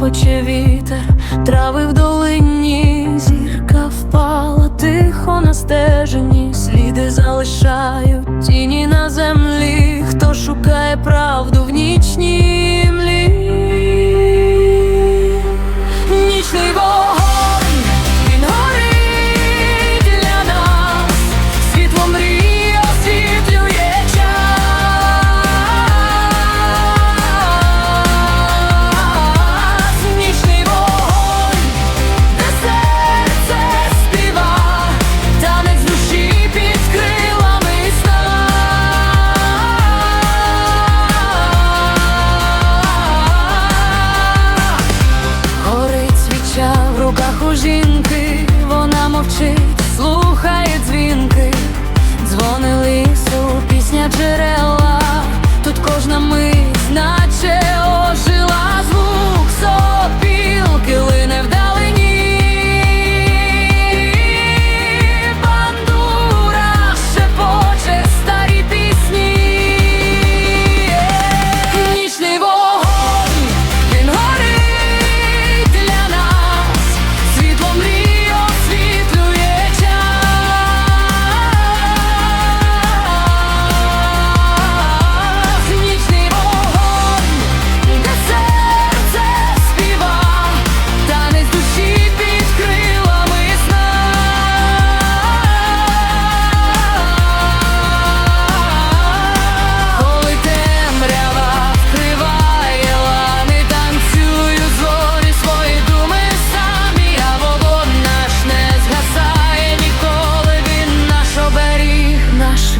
шепоче вітер, трави в долині, зірка впала, тихо на стежині, сліди залишають тіні на землі, хто шукає правду в нічній.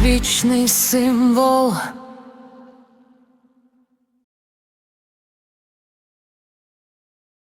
вічний символ.